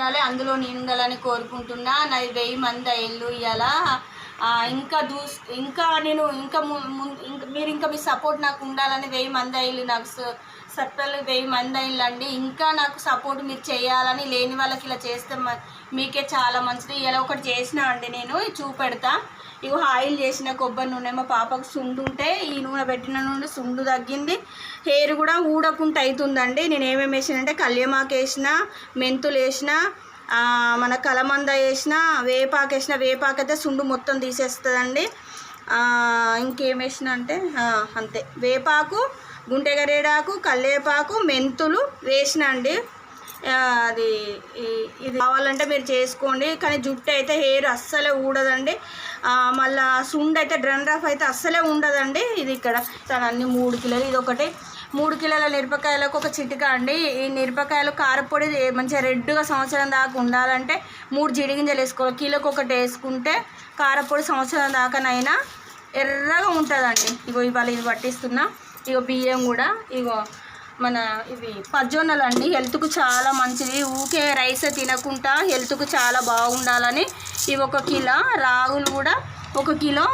ఉండాలి అందులో నేను ఉండాలని కోరుకుంటున్నా. నా వెయ్యి మంది ఇల్లు ఇవాళ ఇంకా దూస్ ఇంకా నేను ఇంకా ము- ఇంకా మీరు ఇంకా మీ సపోర్ట్ నాకు ఉండాలని వెయ్యి మంది అయ్యి నాకు స- సత్తలు వెయ్యి మంది అయ్యిలు ఇంకా నాకు సపోర్ట్ మీరు చేయాలని లేని వాళ్ళకి ఇలా చేస్తే మీకే చాలా మంచిది. ఇలా ఒకటి చేసిన అండి నేను చూపెడతా. ఇగో ఆయిల్ చేసిన కొబ్బరి నూనె మా పాపకు సుండు ఉంటే ఈ నూనె పెట్టిన నూనె సుండు తగ్గింది. హెయిర్ కూడా ఊడకుండా అవుతుందండి నేను ఏమేమి వేసానంటే కళ్యమాకు వేసిన మెంతులు వేసిన మన కలమంద వేసిన వేపాకు వేసిన వేపాకు అయితే సుండు మొత్తం తీసేస్తుందండి. ఇంకేం వేసిన అంటే అంతే. వేపాకు గుంటెగరేడాకు కల్లేపాకు మెంతులు వేసిన అండి. అది ఇది కావాలంటే మీరు చేసుకోండి. కానీ జుట్టు అయితే హెయిర్ అస్సలే ఊడదండి. మళ్ళా సుండ్ అయితే డ్రన్ రఫ్ అయితే అస్సలే ఉండదండి. ఇది ఇక్కడ అన్ని మూడు కిలోలు ఇది ఒకటి. మూడు కిలోల మిరపకాయలకు ఒక చిటిక అండి. ఈ మిరపకాయలు కారపొడి మంచిగా రెడ్గా సంవత్సరం దాకా ఉండాలంటే మూడు జిడిగింజలు వేసుకోవాలి. కిలోకి ఒకటి వేసుకుంటే కారపొడి సంవత్సరం దాకానైనా ఎర్రగా ఉంటుందండి. ఇగో ఇవాళ ఇది పట్టిస్తున్నా. ఇగో బియ్యం కూడా ఇగో మన ఇవి పజ్జొన్నలు అండి హెల్త్కు చాలా మంచిది. ఊకే రైస్ తినకుండా హెల్త్కు చాలా బాగుండాలని ఇవి ఒక కిలో రాగులు కూడా ఒక కిలో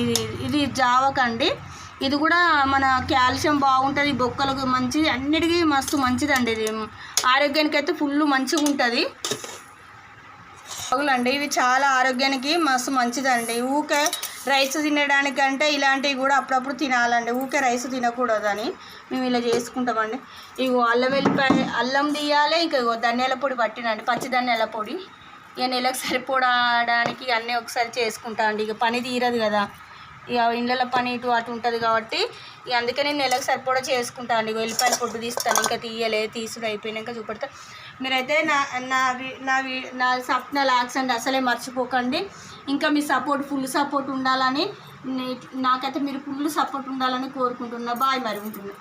ఇది ఇది జావకండి. ఇది కూడా మన కాల్షియం బాగుంటుంది బొక్కలకు మంచిది అన్నిటికీ మస్తు మంచిదండి ఇది. ఆరోగ్యానికి అయితే ఫుల్ మంచిగా ఉంటుంది రాగులండి ఇవి చాలా ఆరోగ్యానికి మస్తు మంచిదండి. ఊకే రైస్ తినడానికంటే ఇలాంటివి కూడా అప్పుడప్పుడు తినాలండి. ఊకే రైస్ తినకూడదని మేము ఇలా చేసుకుంటామండి. ఇగో అల్లం వెల్లిపాయ అల్లం తీయాలి ఇంకా ఇగో ధనియాల పొడి పట్టినండి. పచ్చి ధనియాల పొడి. ఇక నెలకు సరిపోడానికి అన్నీ ఒకసారి చేసుకుంటా అండి. ఇక పని తీరదు కదా. ఇక ఇళ్ళ పని ఇటు అటు ఉంటుంది కాబట్టి ఇక అందుకే నేను నెలకు సరిపడా చేసుకుంటాను అండి. వెల్లిపాయల పొట్టు తీస్తాను. ఇంకా తీయలే తీసుడు అయిపోయినాక చూపెడతా. మీరైతే నా నా నా నా సప్న లాక్స్ అండి. అసలే మర్చిపోకండి. ఇంకా మీ సపోర్ట్ ఫుల్ సపోర్ట్ ఉండాలని నాకైతే మీరు ఫుల్ సపోర్ట్ ఉండాలని కోరుకుంటున్నా. బాయ్ మరి ఉంటున్నా.